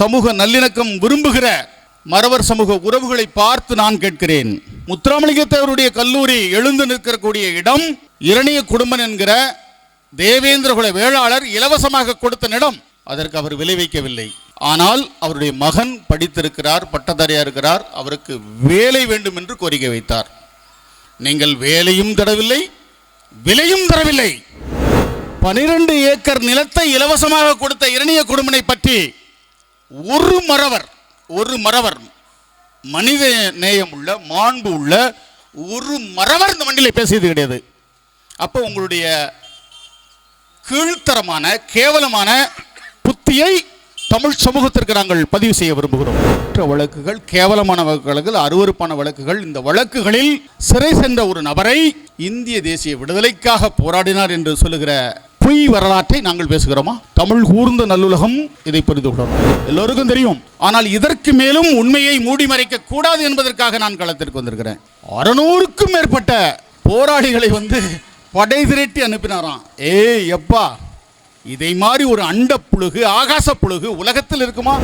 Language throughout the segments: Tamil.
சமூக நல்லிணக்கம் விரும்புகிற மறவர் சமூக உறவுகளை பார்த்து நான் கேட்கிறேன். முத்துராமலிங்கத்தேவருடைய கல்லூரி எழுந்து நிற்கக்கூடிய இடம் இரணிய குடும்பன் என்கிற தேவேந்திரகுல வேளாளர் இலவசமாக கொடுத்த இடம் அதற்கு அவர் விளைவிக்கவில்லை ஆனால் அவருடைய மகன் படித்திருக்கிறார் பட்டதாரியா இருக்கிறார் அவருக்கு வேலை வேண்டும் என்று கோரிக்கை வைத்தார். நீங்கள் வேலையும் தரவில்லை விலையும் தரவில்லை. பனிரெண்டு ஏக்கர் நிலத்தை இலவசமாக கொடுத்த இரணிய குடும்பனை பற்றி ஒரு மறவர் ஒரு மறவர் மனித நேயம் உள்ள மாண்பு உள்ள ஒரு மறவர் இந்த மண்டியில் பேசியது கிடையாது. அப்போ உங்களுடைய கீழ்த்தரமான கேவலமான புத்தியை தமிழ் சமூகத்திற்கு நாங்கள் பதிவு செய்ய விரும்புகிறோம். மற்ற வழக்குகள் கேவலமான வழக்குகள் அருவருப்பான வழக்குகள் இந்த வழக்குகளில் சிறை சென்ற ஒரு நபரை இந்திய தேசிய விடுதலைக்காக போராடினார் என்று சொல்லுகிற பொய் வரலாற்றை நாங்கள் பேசுகிறோமா? தமிழ் கூர்ந்த நல்லுலகம் இதை புரிந்து கொள்ளணும் எல்லோருக்கும் தெரியும். ஆனால் இதற்கு மேலும் உண்மையை மூடி மறைக்க கூடாது என்பதற்காக நான் களத்திற்கு வந்திருக்கிறேன். அறுநூறுக்கும் மேற்பட்ட போராளிகளை வந்து படை திரட்டி அனுப்பினாராம். ஏய் எப்பா இதை மாதிரி ஒரு அண்ட புழுகு ஆகாச புழுகு உலகத்தில் இருக்குமா?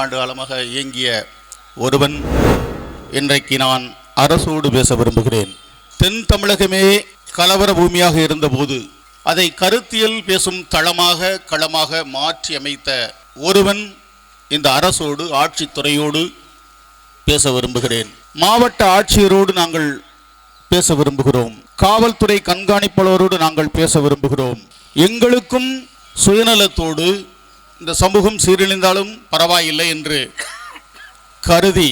ஆண்டு காலமாக இயங்கிய ஒருவன் இன்றைக்கு நான் அரசோடு பேச விரும்புகிறேன். தென் தமிழகமே கலவர பூமியாக இருந்தபோது அதை கருத்தியல் பேசும் தளமாக களமாக மாற்றி அமைத்த ஒருவன் இந்த அரசோடு ஆட்சித்துறையோடு பேச விரும்புகிறேன். மாவட்ட ஆட்சியரோடு நாங்கள் பேச விரும்புகிறோம். காவல்துறை கண்காணிப்பாளரோடு நாங்கள் பேச விரும்புகிறோம். எங்களுக்கும் சுயநலத்தோடு இந்த சமூகம் சீரழிந்தாலும் பரவாயில்லை என்று கருதி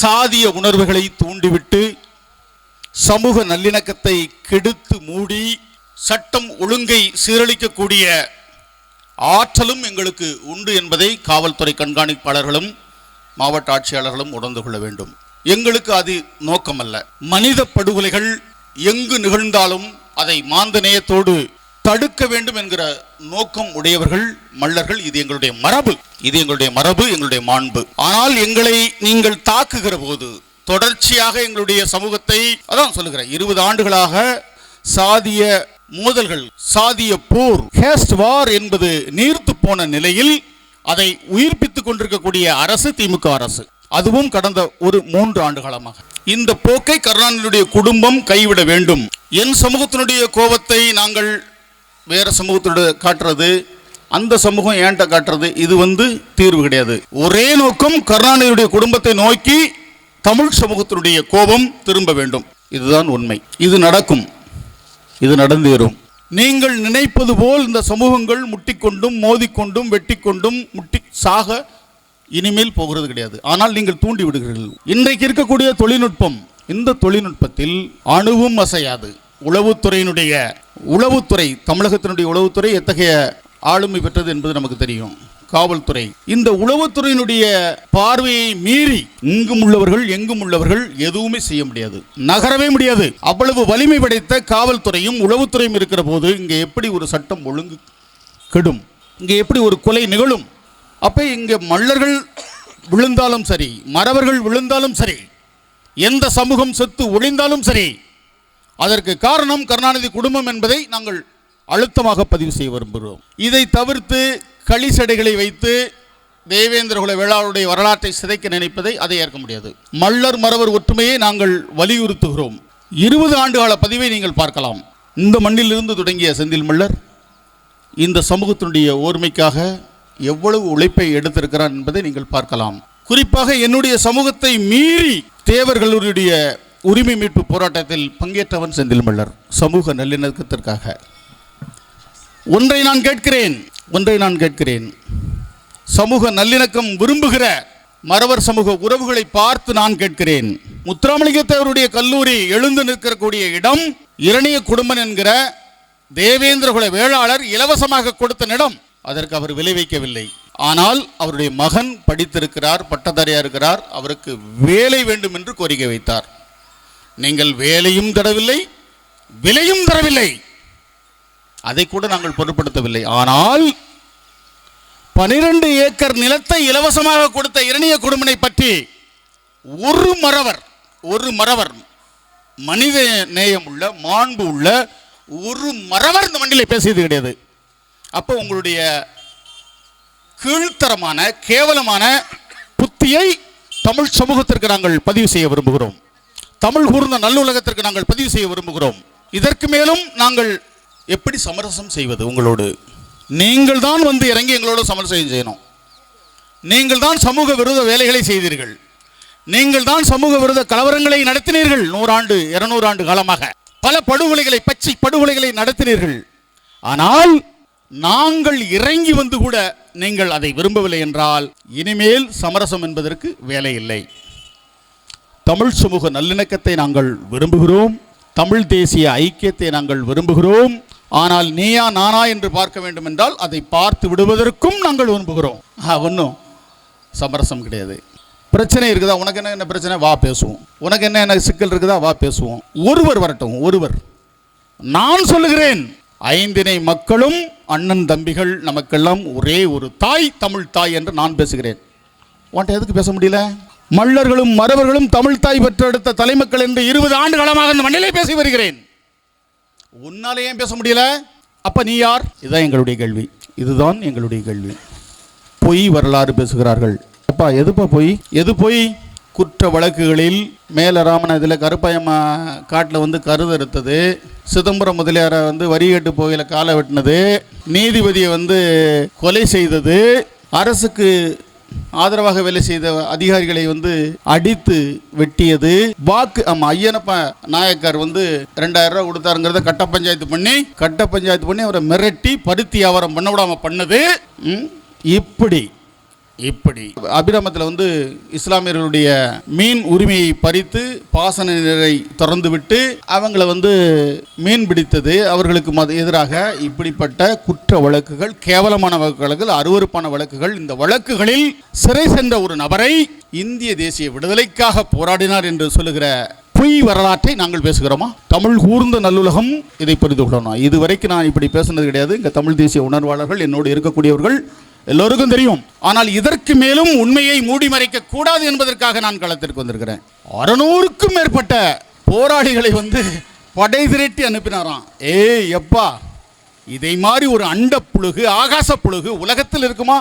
சாதிய உணர்வுகளை தூண்டிவிட்டு சமூக நல்லிணக்கத்தை கெடுத்து மூடி சட்டம் ஒழுங்கை சீரழிக்கக்கூடிய ஆற்றலும் எங்களுக்கு உண்டு என்பதை காவல்துறை கண்காணிப்பாளர்களும் மாவட்ட ஆட்சியாளர்களும் உணர்ந்து கொள்ள வேண்டும். எங்களுக்கு அது நோக்கமல்ல. மனித படுகொலைகள் எங்கு நிகழ்ந்தாலும் அதை மாந்த நேயத்தோடு தடுக்க வேண்டும் என்கிற நோக்கம் உடையவர்கள் மல்லர்கள் இது எங்களுடைய மரபு. இது எங்களுடைய மரபு எங்களுடைய மாண்பு. ஆனால் எங்களை நீங்கள் தாக்குகிற போது தொடர்ச்சியாக எங்களுடைய சமூகத்தை அதான் சொல்லுகிறேன் இருபது ஆண்டுகளாக சாதிய மோதல்கள் சாதிய போர் ஹேஸ்ட் வார் என்பது நீர்த்து போன நிலையில் அதை உயிர்ப்பித்துக் கொண்டிருக்கக்கூடிய அரசு திமுக அரசு. அதுவும் கடந்த ஒரு மூன்று ஆண்டு காலமாக இந்த போக்கை கருணாநிதியுடைய குடும்பம் கைவிட வேண்டும். என் சமூகத்தினுடைய கோபத்தை நாங்கள் வேறு சமூகத்தோட காட்டுறது அந்த சமூகம் ஏன்ட்ட காட்டுறது இது வந்து தீர்வு கிடையாது. ஒரே நோக்கம் கருணாநிதியுடைய குடும்பத்தை நோக்கி தமிழ் சமூகத்தினுடைய கோபம் திரும்ப வேண்டும். இதுதான் உண்மை. இது நடக்கும். இது நடந்தேறும். நீங்கள் நினைப்பது போல் இந்த சமூகங்கள் முட்டிக்கொண்டும் மோதிக்கொண்டும் வெட்டிக்கொண்டும் முட்டி சாக இனிமேல் போகிறது கிடையாது. ஆனால் நீங்கள் தூண்டி விடுகிறீர்கள் இன்றைக்கு இருக்கக்கூடிய தொழில்நுட்பம் இந்த தொழில்நுட்பத்தில் அணுவும் அசையாது. உளவுத்துறையினுடைய உளவுத்துறை தமிழகத்தினுடைய உளவுத்துறை எத்தகைய ஆளுமை பெற்றது என்பது நமக்கு தெரியும். காவல்துறை. இந்த உளவுத்துறையினுடைய பார்வையை மீறி இங்கும் உள்ளவர்கள் எங்கும் உள்ளவர்கள் எதுவுமே செய்ய முடியாது. நகரவே முடியாது. அவ்வளவு வலிமை படைத்த காவல்துறையும் உளவுத்துறையும் இருக்கிற போது இங்கே எப்படி ஒரு சட்டம் ஒழுங்கு கெடும்? இங்கே எப்படி ஒரு கொலை நிகழும்? அப்போ இங்கே மல்லர்கள் விழுந்தாலும் சரி மறவர்கள் விழுந்தாலும் சரி எந்த சமூகம் செத்து ஒழிந்தாலும் சரி அதற்கு காரணம் கருணாநிதி குடும்பம் என்பதை நாங்கள் அழுத்தமாக பதிவு செய்ய விரும்புகிறோம். இதை தவிர்த்து களிசடைகளை வைத்து தேவேந்திரகுல வேளாளுடைய வரலாற்றை சிதைக்க நினைப்பதை அதை ஏற்க முடியாது. மல்லர் மறவர் ஒற்றுமையை நாங்கள் வலியுறுத்துகிறோம். இருபது ஆண்டுகால பதிவை நீங்கள் பார்க்கலாம். இந்த மண்ணிலிருந்து தொடங்கிய செந்தில் மல்லர் இந்த சமூகத்தினுடைய ஓர்மைக்காக எவ்வளவு உழைப்பை எடுத்திருக்கிறார் என்பதை நீங்கள் பார்க்கலாம். குறிப்பாக என்னுடைய சமூகத்தை மீறி தேவர்களுடைய உரிமை மீட்பு போராட்டத்தில் பங்கேற்றவன் செந்தில் மல்லர் சமூக நல்லிணக்கத்திற்காக. ஒன்றை நான் கேட்கிறேன் ஒன்றை நான் கேட்கிறேன். சமூக நல்லிணக்கம் விரும்புகிற மறவர் சமூக உறவுகளை பார்த்து நான் கேட்கிறேன். முத்துராமலிங்கத்தேவருடைய கல்லூரி எழுந்து நிற்கக்கூடிய இடம் இரணிய குடும்பன் என்கிற தேவேந்திரகுல வேளாளர் இலவசமாக கொடுத்த இடம் அதற்கு அவர் விளைவிக்கவில்லை ஆனால் அவருடைய மகன் படித்திருக்கிறார் பட்டதாரியா இருக்கிறார் அவருக்கு வேலை வேண்டும் என்று கோரிக்கை வைத்தார். நீங்கள் வேலையும் தரவில்லை விலையும் தரவில்லை. அதை கூட நாங்கள் பொருட்படுத்தவில்லை. ஆனால் பனிரெண்டு ஏக்கர் நிலத்தை இலவசமாக கொடுத்த இரணிய குடும்பனை பற்றி ஒரு மறவர் ஒரு மறவர் மனித நேயம் உள்ள மாண்பு உள்ள ஒரு மறவர் இந்த மண்டியில் பேசியது கிடையாது. அப்போ உங்களுடைய கீழ்த்தரமான கேவலமான புத்தியை தமிழ் சமூகத்திற்கு நாங்கள் பதிவு செய்ய விரும்புகிறோம். தமிழ் கூர்ந்த நல்லுலகத்திற்கு நாங்கள் பதிவு செய்ய விரும்புகிறோம். இதற்கு மேலும் நாங்கள் எப்படி சமரசம் செய்வது உங்களோடு? நீங்கள் தான் வந்து இறங்கி எங்களோட சமரசம் செய்யணும். நீங்கள் தான் சமூக விரோத வேலைகளை செய்தீர்கள். நீங்கள் தான் சமூக விரோத கலவரங்களை நடத்தினீர்கள் நூறாண்டு இருநூறு ஆண்டு காலமாக. பல படுகொலைகளை பச்சை படுகொலைகளை நடத்தினீர்கள். ஆனால் நாங்கள் இறங்கி வந்து கூட நீங்கள் அதை விரும்பவில்லை என்றால் இனிமேல் சமரசம் என்பதற்கு வேலை இல்லை. தமிழ் சமூக நல்லிணக்கத்தை நாங்கள் விரும்புகிறோம். தமிழ் தேசிய ஐக்கியத்தை நாங்கள் விரும்புகிறோம். ஆனால் நீயா நானா என்று பார்க்க வேண்டும் என்றால் அதை பார்த்து விடுவதற்கும் நாங்கள் விரும்புகிறோம். ஒன்றும் சமரசம் கிடையாது. பிரச்சனை இருக்குதா? உனக்கு என்ன என்ன பிரச்சனை? வா பேசுவோம். உனக்கு என்ன என்ன சிக்கல் இருக்குதா? வா பேசுவோம். ஒருவர் வரட்டும் ஒருவர். நான் சொல்லுகிறேன் ஐந்தினை மக்களும் அண்ணன் தம்பிகள் நமக்கெல்லாம் ஒரே ஒரு தாய் தமிழ் தாய் என்று நான் பேசுகிறேன். உன்ட்ட எதுக்கு பேச முடியல? மல்லர்களும் மறவர்களும் தமிழ் தாய் பெற்றெடுத்த தலைமக்கள் என்று இருபது ஆண்டு காலமாக இந்த மண்ணிலே பேசி வருகிறேன். உன்னால ஏன் பேச முடியல? அப்ப நீ யார்? இதுதான் எங்களுடைய கேள்வி. இதுதான் எங்களுடைய கேள்வி. பொய் வரலாறு பேசுகிறார்கள். அப்பா எதுப்பா பொய்? எது பொய்? குற்ற வழக்குகளில் மேலராமன் இதில் கருப்பாயம்மா காட்டில் வந்து கருதறுத்தது சிதம்பரம் முதலியாரை வந்து வரி கட்டு போகையில் காலை வெட்டினது. நீதிபதியை வந்து கொலை செய்தது. அரசுக்கு ஆதரவாக வேலை செய்த அதிகாரிகளை வந்து அடித்து வெட்டியது. வாக்கு ஆமா ஐயனப்ப நாயக்கர் வந்து ரெண்டாயிரம் ரூபாய் கொடுத்தாருங்கிறத கட்ட பஞ்சாயத்து பண்ணி கட்ட பஞ்சாயத்து பண்ணி அவரை மிரட்டி பருத்தி வியாபாரம் பண்ண விடாம பண்ணது. இப்படி. இப்படி. அபிராமத்தில் வந்து இஸ்லாமியர்களுடைய மீன் உரிமையை பறித்து பாசன நீரை திறந்து விட்டு அவங்கள வந்து மீன் பிடித்தது. அவர்களுக்கு மத எதிராக இப்படிப்பட்ட குற்ற வழக்குகள் கேவலமான வழக்குகள் அருவருப்பான வழக்குகள் இந்த வழக்குகளில் சிறை சென்ற ஒரு நபரை இந்திய தேசிய விடுதலைக்காக போராடினார் என்று சொல்லுகிற பொய் வரலாற்றை நாங்கள் பேசுகிறோமா? தமிழ் கூர்ந்த நல்லுலகம் இதை புரிந்து கொள்ளணும்? இதுவரைக்கும் நான் இப்படி பேசுனது கிடையாது. இங்கே தமிழ் தேசிய உணர்வாளர்கள் என்னோடு இருக்கக்கூடியவர்கள் எல்லோருக்கும் தெரியும். ஆனால் இதற்கு மேலும் உண்மையை மூடி மறைக்க கூடாது என்பதற்காக நான் களத்திற்கு வந்திருக்கிறேன். அறுநூறுக்கும் மேற்பட்ட போராளிகளை வந்து படை திரட்டி அனுப்பினாராம். ஏய் எப்பா இதை மாதிரி ஒரு அண்ட புழுகு ஆகாச புழுகு உலகத்தில் இருக்குமா?